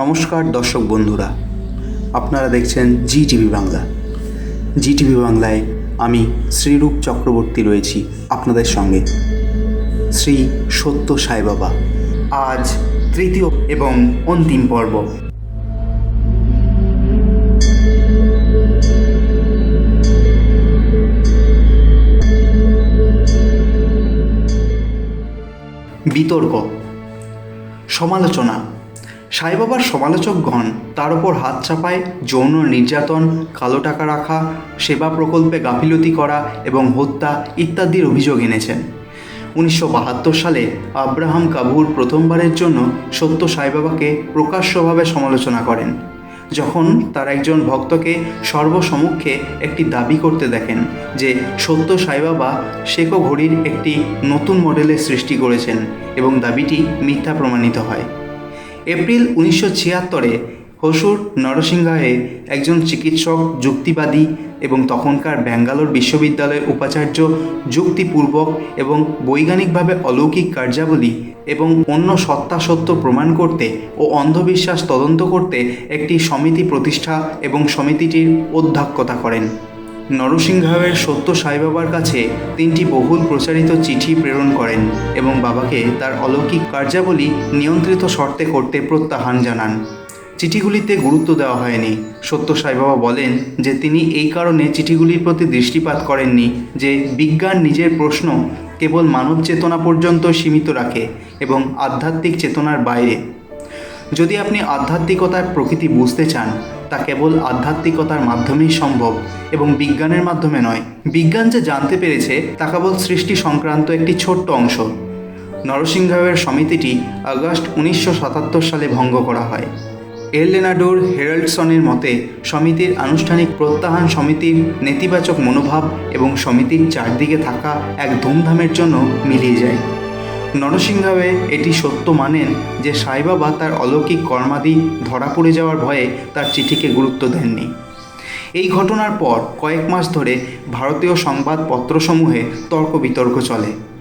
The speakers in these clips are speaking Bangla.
নমস্কার দর্শক বন্ধুরা, আপনারা দেখছেন Zee TV Bangla. Zee TV বাংলায় আমি শ্রীরূপ চক্রবর্তী রয়েছি আপনাদের সঙ্গে। শ্রী সত্য সাই বাবা, আজ তৃতীয় এবং অন্তিম পর্ব। বিতর্ক, সমালোচনা সাইবাবার সমালোচকগণ তার ওপর হাত চাপায় যৌন নির্যাতন, কালো টাকা রাখা, সেবা প্রকল্পে গাফিলতি করা এবং হত্যা ইত্যাদির অভিযোগ এনেছেন উনিশশো বাহাত্তর সালে আব্রাহাম কাবুর প্রথমবারের জন্য সত্য সাইবাবাকে প্রকাশ্যভাবে সমালোচনা করেন, যখন তার একজন ভক্তকে সর্বসমক্ষে একটি দাবি করতে দেখেন যে সত্য সাইবাবা শেকো ঘড়ির একটি নতুন মডেলের সৃষ্টি করেছেন এবং দাবিটি মিথ্যা প্রমাণিত হয়। এপ্রিল উনিশশো ছিয়াত্তরে হসুর নরসিংহায়ে একজন চিকিৎসক, যুক্তিবাদী এবং তখনকার ব্যাঙ্গালোর বিশ্ববিদ্যালয়ের উপাচার্য, যুক্তিপূর্বক এবং বৈজ্ঞানিকভাবে অলৌকিক কার্যাবলী এবং অন্য সত্তা সত্য প্রমাণ করতে ও অন্ধবিশ্বাস তদন্ত করতে একটি সমিতি প্রতিষ্ঠা এবং সমিতিটির অধ্যক্ষতা করেন। নরসিংহাওয়ের সত্য সাইবাবার কাছে তিনটি বহুল প্রচারিত চিঠি প্রেরণ করেন এবং বাবাকে তার অলৌকিক কার্যাবলী নিয়ন্ত্রিত শর্তে করতে প্রত্যাহান জানান। চিঠিগুলিতে গুরুত্ব দেওয়া হয়নি। সত্য সাইবাবা বলেন যে তিনি এই কারণে চিঠিগুলির প্রতি দৃষ্টিপাত করেননি যে বিজ্ঞান নিজের প্রশ্ন কেবল মানব চেতনা পর্যন্ত সীমিত রাখে এবং আধ্যাত্মিক চেতনার বাইরে। যদি আপনি আধ্যাত্মিকতার প্রকৃতি বুঝতে চান তা কেবল আধ্যাত্মিকতার মাধ্যমেই সম্ভব এবং বিজ্ঞানের মাধ্যমে নয়। বিজ্ঞান যে জানতে পেরেছে তা কেবল সৃষ্টি সংক্রান্ত একটি ছোট্ট অংশ। নরসিংহের সমিতিটি আগস্ট উনিশশো সাতাত্তর সালে ভঙ্গ করা হয়। এলেনাডোর হেরাল্ডসনের মতে, সমিতির আনুষ্ঠানিক প্রত্যাহান সমিতির নেতিবাচক মনোভাব এবং সমিতির চারদিকে থাকা এক ধুমধামের জন্য মিলিয়ে যায়। নরসিংহাবে এটি সত্য মানেন যে সাইবাবা তার অলৌকিক কর্মাদি ধরা পড়ে যাওয়ার ভয়ে তার চিঠিকে গুরুত্ব দেননি। এই ঘটনার পর কয়েক মাস ধরে ভারতীয় সংবাদপত্রসমূহে তর্ক বিতর্ক চলে।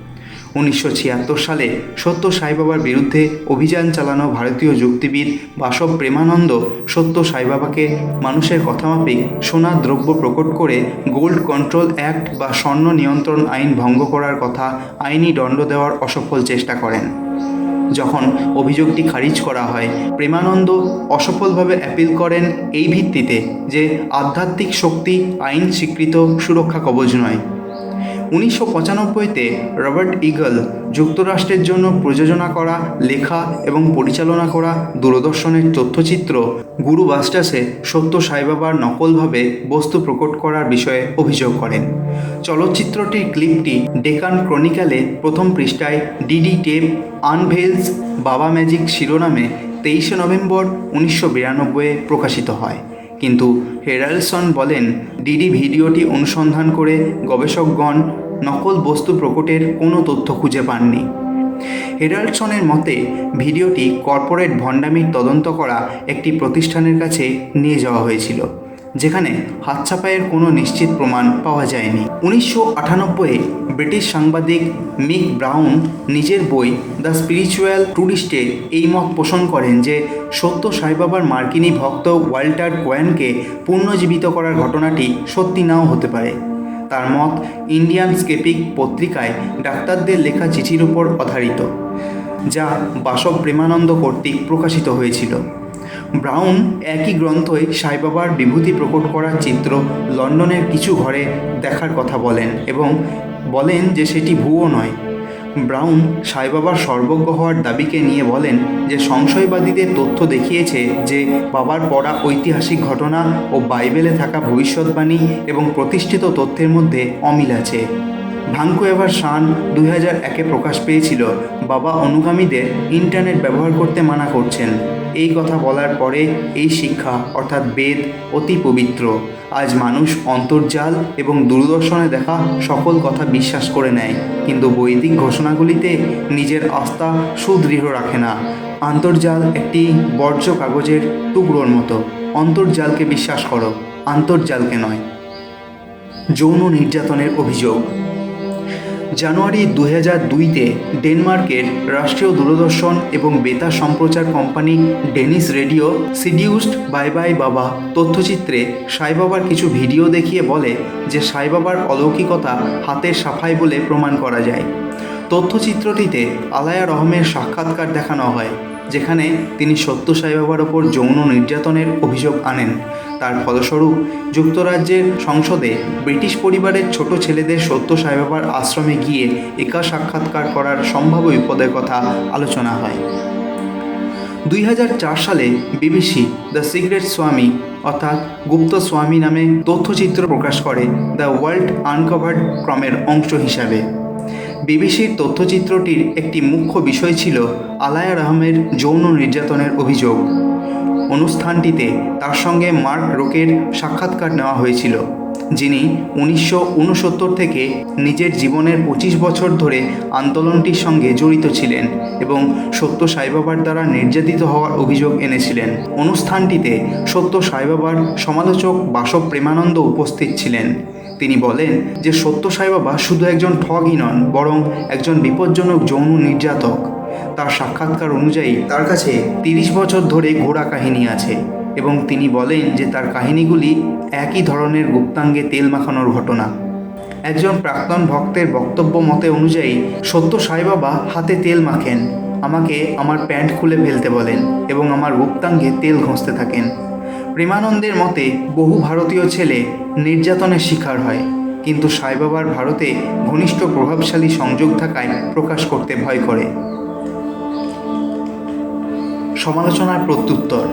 উনিশশো ছিয়াত্তর সালে সত্য সাইবাবার বিরুদ্ধে অভিযান চালানো ভারতীয় যুক্তিবিদ বাসব প্রেমানন্দ সত্য সাইবাবাকে মানুষের কথামাফিক সোনার দ্রব্য প্রকট করে গোল্ড কন্ট্রোল অ্যাক্ট বা স্বর্ণ নিয়ন্ত্রণ আইন ভঙ্গ করার কথা আইনি দণ্ড দেওয়ার অসফল চেষ্টা করেন। যখন অভিযোগটি খারিজ করা হয়, প্রেমানন্দ অসফলভাবে অ্যাপিল করেন এই ভিত্তিতে যে আধ্যাত্মিক শক্তি আইন স্বীকৃত সুরক্ষা কবচ নয়। উনিশশো পঁচানব্বইতে রবার্ট ইগল যুক্তরাষ্ট্রের জন্য প্রযোজনা করা লেখা এবং পরিচালনা করা দূরদর্শনের তথ্যচিত্র গুরু বাস্টাসে সত্য সাইবাবার নকলভাবে বস্তু প্রকট করার বিষয়ে অভিযোগ করেন। চলচ্চিত্রটির ক্লিপটি ডেকান ক্রনিক্যালে প্রথম পৃষ্ঠায় ডিডি টেপ আনভেলস বাবা ম্যাজিক শিরোনামে তেইশে নভেম্বর উনিশশো বিরানব্বইয়ে প্রকাশিত হয়। কিন্তু হেরালসন বলেন, ডিডি ভিডিওটি অনুসন্ধান করে গবেষকগণ নকল বস্তু প্রকটের কোনো তথ্য খুঁজে পাননি। হেরালসনের মতে, ভিডিওটি কর্পোরেট ভণ্ডামির তদন্ত করা একটি প্রতিষ্ঠানের কাছে নিয়ে যাওয়া হয়েছিল। যেখানে হাতছাপাইয়ের কোনো নিশ্চিত প্রমাণ পাওয়া যায়নি। উনিশশো আটানব্বইয়ে ব্রিটিশ সাংবাদিক মিক ব্রাউন নিজের বই দ্য স্পিরিচুয়াল ট্যুরিস্টে এই মত পোষণ করেন যে, সত্য সাইবাবার মার্কিনী ভক্ত ওয়াল্টার কোয়েনকে পুনর্জীবিত করার ঘটনাটি সত্যি নাও হতে পারে। তার মত ইন্ডিয়ান স্কেপিক পত্রিকায় ডাক্তারদের লেখা চিঠির উপর আধারিত, যা বাসব প্রেমানন্দ কর্তৃক প্রকাশিত হয়েছিল। ব্রাউন একই গ্রন্থই সাইবাবার বিভূতি প্রকট করার চিত্র লন্ডনের কিছু ঘরে দেখার কথা বলেন এবং বলেন যে সেটি ভুয়ো নয়। ব্রাউন সাইবাবার সর্বজ্ঞ হওয়ার দাবিকে নিয়ে বলেন যে সংশয়বাদীদের তথ্য দেখিয়েছে যে বাবার পড়া ঐতিহাসিক ঘটনা ও বাইবেলে থাকা ভবিষ্যৎবাণী এবং প্রতিষ্ঠিত তথ্যের মধ্যে অমিল আছে। ভাঙ্কুয়েভার শান দুই হাজার একে প্রকাশ পেয়েছিল। বাবা অনুগামীদের ইন্টারনেট ব্যবহার করতে মানা করছেন। এই কথা বলার পরে এই শিক্ষা, অর্থাৎ বেদ, অতি পবিত্র। আজ মানুষ অন্তর্জাল এবং দূরদর্শনে দেখা সকল কথা বিশ্বাস করে নেয়। কিন্তু বৈদিক ঘোষণাগুলিতে নিজের আস্থা সুদৃঢ় রাখে না। আন্তর্জাল একটি বর্জ্য কাগজের টুকরোর মতো। অন্তর্জালকে বিশ্বাস করো, আন্তর্জালকে নয়। যৌন নির্যাতনের অভিযোগ। জানুয়ারি দু হাজার দুইতে ডেনমার্কের রাষ্ট্রীয় দূরদর্শন এবং বেতার সম্প্রচার company Danish radio seduced by by Baba তথ্যচিত্রে সাই বাবার কিছু ভিডিও দেখিয়ে বলে যে সাই বাবার অলৌকিকতা হাতের সাফাই বলে প্রমাণ করা যায়। তথ্যচিত্রটিতে আলায়া রহমের সাক্ষাৎকার দেখানো হয়, যেখানে তিনি সত্য সাই বাবার ওপর যৌন নির্যাতনের অভিযোগ আনেন। তার ফলস্বরূপ যুক্তরাজ্যের সংসদে ব্রিটিশ পরিবারের ছোট ছেলেদের সত্য সাই বাবার আশ্রমে গিয়ে একা সাক্ষাৎকার করার সম্ভাব্য বিপদের কথা আলোচনা হয়। দুই হাজার চার সালে বিবিসি দ্য সিক্রেট স্বামী অর্থাৎ গুপ্ত স্বামী নামে তথ্যচিত্র প্রকাশ করে দ্য ওয়ার্ল্ড আনকভার্ড ক্রমের অংশ হিসাবে। বিবিসির তথ্যচিত্রটির একটি মুখ্য বিষয় ছিল আলায়া রহমের যৌন নির্যাতনের অভিযোগ। অনুষ্ঠানটিতে তার সঙ্গে মার্ক রোকের সাক্ষাৎকার নেওয়া হয়েছিল, যিনি উনিশশো উনসত্তর থেকে নিজের জীবনের পঁচিশ বছর ধরে আন্দোলনটির সঙ্গে জড়িত ছিলেন এবং সত্য সাইবাবার দ্বারা নির্যাতিত হওয়ার অভিযোগ এনেছিলেন। অনুষ্ঠানটিতে সত্য সাইবাবার সমালোচক বাসব প্রেমানন্দ উপস্থিত ছিলেন। তিনি বলেন যে সত্য সাইবাবা শুধু একজন ঠগই নন, বরং একজন বিপজ্জনক যৌন নির্যাতক। তার সাক্ষাৎকার অনুযায়ী তার কাছে তিরিশ বছর ধরে ঘোড়া কাহিনী আছে এবং তিনি বলেন যে তার কাহিনীগুলি একই ধরনের গুপ্তাঙ্গে তেল মাখানোর ঘটনা। একজন প্রাক্তন ভক্তের বক্তব্য মতে অনুযায়ী, সত্য সাইবাবা হাতে তেল মাখেন, আমাকে আমার প্যান্ট খুলে ফেলতে বলেন এবং আমার গুপ্তাঙ্গে তেল ঘষতে থাকেন। প্রেমানন্দের মতে, বহু ভারতীয় ছেলে নির্যাতনের শিকার হয়, কিন্তু সাইবাবার ভারতে ঘনিষ্ঠ প্রভাবশালী সংযোগ থাকায় প্রকাশ করতে ভয় করে। সমালোচনার প্রত্যুত্তর।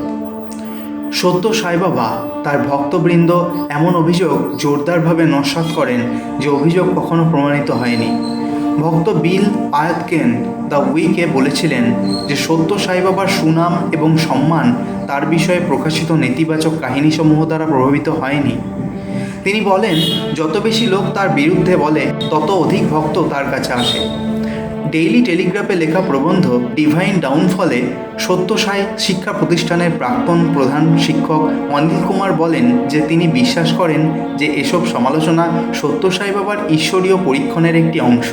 সত্য সাইবাবা তার ভক্তবৃন্দ এমন অভিযোগ জোরদারভাবে নস্বাত করেন যে অভিযোগ কখনো প্রমাণিত হয়নি। ভক্ত বিল আয়াতকেন দ্য উইকে বলেছিলেন যে সত্য সাইবাবার সুনাম এবং সম্মান তার বিষয়ে প্রকাশিত নেতিবাচক কাহিনীসমূহ দ্বারা প্রভাবিত হয়নি। তিনি বলেন, যত বেশি লোক তার বিরুদ্ধে বলে, তত অধিক ভক্ত তার কাছে আসে। ডেইলি টেলিগ্রাফে লেখা প্রবন্ধ ডিভাইন ডাউনফলে সত্যসাই শিক্ষা প্রতিষ্ঠানের প্রাক্তন প্রধান শিক্ষক অনিল কুমার বলেন যে তিনি বিশ্বাস করেন যে এসব সমালোচনা সত্যসাই বাবার ঈশ্বরীয় পরীক্ষণের একটি অংশ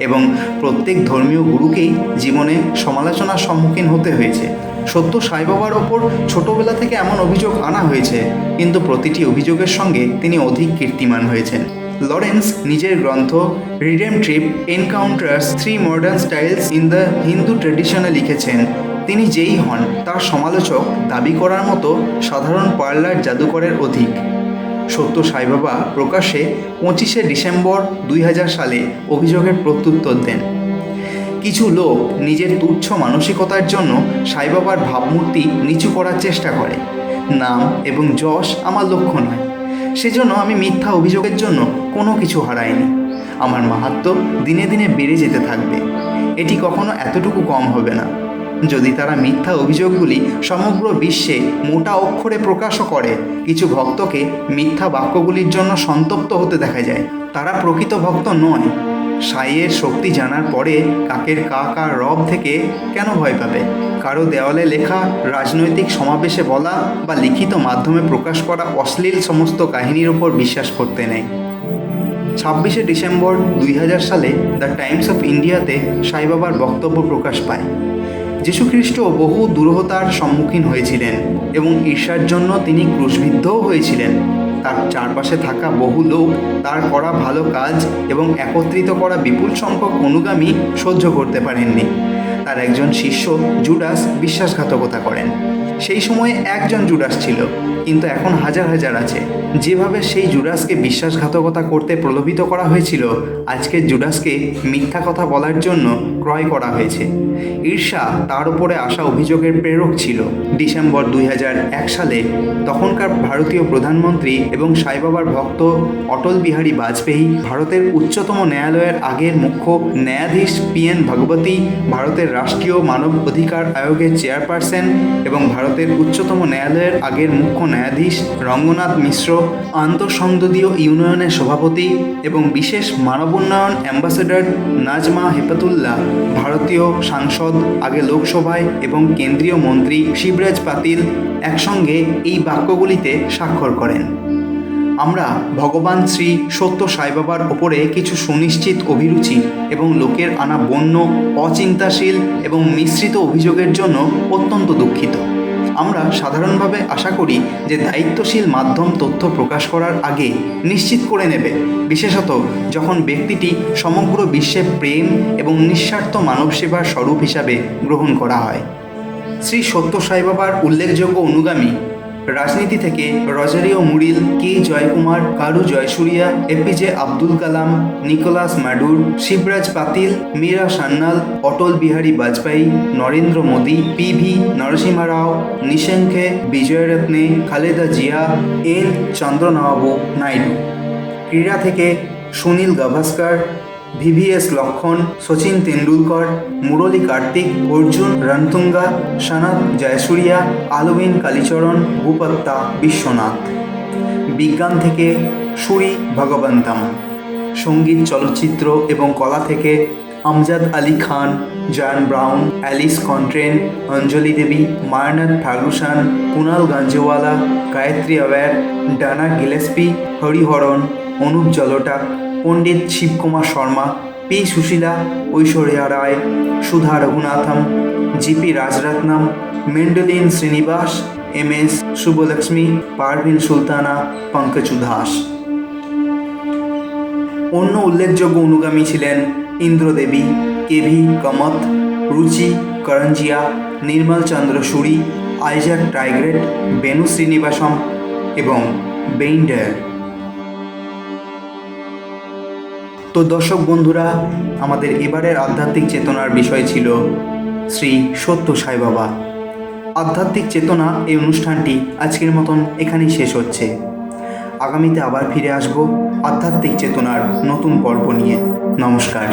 এবং প্রত্যেক ধর্মীয় গুরুকেই জীবনে সমালোচনার সম্মুখীন হতে হয়েছে। সত্য সাই বাবার ওপর ছোটবেলা থেকে এমন অভিযোগ আনা হয়েছে, কিন্তু প্রতিটি অভিযোগের সঙ্গে তিনি অধিক কীর্তিমান হয়েছেন। লরেন্স নিজের গ্রন্থ redemptive encounters three modern styles in the Hindu ট্রেডিশনে লিখেছেন। তিনি যেই হন, তার সমালোচক দাবি করার মতো সাধারণ পার্লার জাদুকরের অধিক। সত্য সাইবাবা প্রকাশ্যে পঁচিশে ডিসেম্বর দুই হাজার সালে অভিযোগের প্রত্যুত্তর দেন। কিছু লোক নিজের তুচ্ছ মানসিকতার জন্য সাইবাবার ভাবমূর্তি নিচু করার চেষ্টা করে। নাম এবং যশ আমার লক্ষ্য নয়। সেজন্য আমি মিথ্যা অভিযোগের জন্য কোনো কিছু হারাইনি। আমার মাহাত্ম দিনে দিনে বেড়ে যেতে থাকবে। এটি কখনো এতটুকু কম হবে না। যদি তারা মিথ্যা অভিযোগগুলি সমগ্র বিশ্বে মোটা অক্ষরে প্রকাশও করে, কিছু ভক্তকে মিথ্যা বাক্যগুলির জন্য সন্তপ্ত হতে দেখা যায়। তারা প্রকৃত ভক্ত নয়। সাইয়ের শক্তি জানার পরে কাকের কা কা রব থেকে কেন ভয় পাবে? কারও দেওয়ালে লেখা রাজনৈতিক সমাবেশে বলা বা লিখিত মাধ্যমে প্রকাশ করা অশ্লীল সমস্ত কাহিনীর ওপর বিশ্বাস করতে নেই। ছাব্বিশে ডিসেম্বর দুই হাজার সালে দ্য টাইমস অফ ইন্ডিয়াতে সাইবাবার বক্তব্য প্রকাশ পায়। যীশুখ্রিস্ট বহু দুরূহতার সম্মুখীন হয়েছিলেন এবং ঈর্ষার জন্য তিনি ক্রুশবিদ্ধও হয়েছিলেন। তার চারপাশে থাকা বহু লোক তার করা ভালো কাজ এবং একত্রিত করা বিপুল সংখ্যক অনুগামী সহ্য করতে পারেননি। তার একজন শিষ্য জুডাস বিশ্বাসঘাতকতা করেন। সেই সময়ে একজন জুডাস ছিল, কিন্তু এখন হাজার হাজার আছে। যেভাবে সেই জুডাসকে বিশ্বাসঘাতকতা করতে প্রলোভিত করা হয়েছিল আজকের জুডাসকে মিথ্যা কথা বলার জন্য ক্রয় করা হয়েছে। ঈর্ষা তার উপরে আসা অভিযোগের প্রেরক ছিল। ডিসেম্বর দুই সালে তখনকার ভারতীয় প্রধানমন্ত্রী এবং সাইবাবার ভক্ত অটল বিহারী বাজপেয়ী ভারতের উচ্চতম ন্যায়ালয়ের আগের মুখ্য ন্যায়াধীশ পি এন ভগবতী, ভারতের রাষ্ট্রীয় মানব অধিকার আয়োগের চেয়ারপারসন এবং ভারতের উচ্চতম ন্যায়ালয়ের আগের মুখ্য ন্যায়াধীশ রঙ্গনাথ মিশ্র আন্তঃসংসদীয় ইউনিয়নের সভাপতি এবং বিশেষ মানব উন্নয়ন অ্যাম্বাসেডর নাজমা হেপাতুল্লাহ ভারতীয় সাংসদ, আগে লোকসভায় এবং কেন্দ্রীয় মন্ত্রী শিবরাজ পাতিল একসঙ্গে এই বাক্যগুলিতে স্বাক্ষর করেন। আমরা ভগবান শ্রী সত্য সাইবাবার ওপরে কিছু সুনিশ্চিত অভিরুচি এবং লোকের আনা বন্য, অচিন্তাশীল এবং মিশ্রিত অভিযোগের জন্য অত্যন্ত দুঃখিত। আমরা সাধারণভাবে আশা করি যে দায়িত্বশীল মাধ্যম তথ্য প্রকাশ করার আগে নিশ্চিত করে নেবে। বিশেষত যখন ব্যক্তিটি সমগ্র বিশ্বে প্রেম এবং নিঃস্বার্থ মানব সেবার স্বরূপ হিসাবে গ্রহণ করা হয়। শ্রী সত্য সাই বাবার উল্লেখযোগ্য অনুগামী রাজনীতি থেকে রজারিও Muriel, K Jayakumar Karu Jayasuriya, APJ Abdul Kalam, Nicolas Maduro Shivraj Patil, Meera Sanyal Atal Bihari Vajpayee, Narendra Modi, P V Narasimha Rao Nissanka Wijeratne, Khaleda Zia, N Chandrababu Naidu. ক্রীড়া থেকে সুনীল গাভাস্কার ভিভিএস লক্ষণ সচিন তেন্ডুলকর, মুরলী কার্তিক, অর্জুন রণতুঙ্গা সনাত জয়সুরিয়া, আলবিন কালীচরণ, ভূপত্তা বিশ্বনাথ। বিজ্ঞান থেকে সুরি ভগবন্তম। সংগীত চলচ্চিত্র এবং কলা থেকে Amjad Ali Khan John Brown, Alice Coltrane, Anjali Devi Maynard Ferguson, Kunal Ganjawala, Gayatri hour Dana Gillespie, Hariharan, Anup Jalota Pandit Shivkumar Sharma, P Susheela, Aishwarya Rai, Sudha Raghunathan, G P Rajarathnam, mandolin Srinivas, M S Subbulakshmi Parveen Sultana, Pankaj Udhas. অন্য উল্লেখযোগ্য অনুগামী ছিলেন ইন্দ্রদেবী, কেভি কমত, রুচি করঞ্জিয়া, নির্মল চন্দ্র সুরি, আইজাক টাইগ্রেট বেনু শ্রীনিবাসম এবং বেইন্ডার। তো দর্শক বন্ধুরা, আমাদের এবারের আধ্যাত্মিক চেতনার বিষয় ছিল শ্রী সত্য সাই বাবা। আধ্যাত্মিক চেতনা এই অনুষ্ঠানটি আজকের মতন এখানেই শেষ হচ্ছে। আগামীতে আবার ফিরে আসব আধ্যাত্মিক চেতনার নতুন পর্ব নিয়ে। নমস্কার।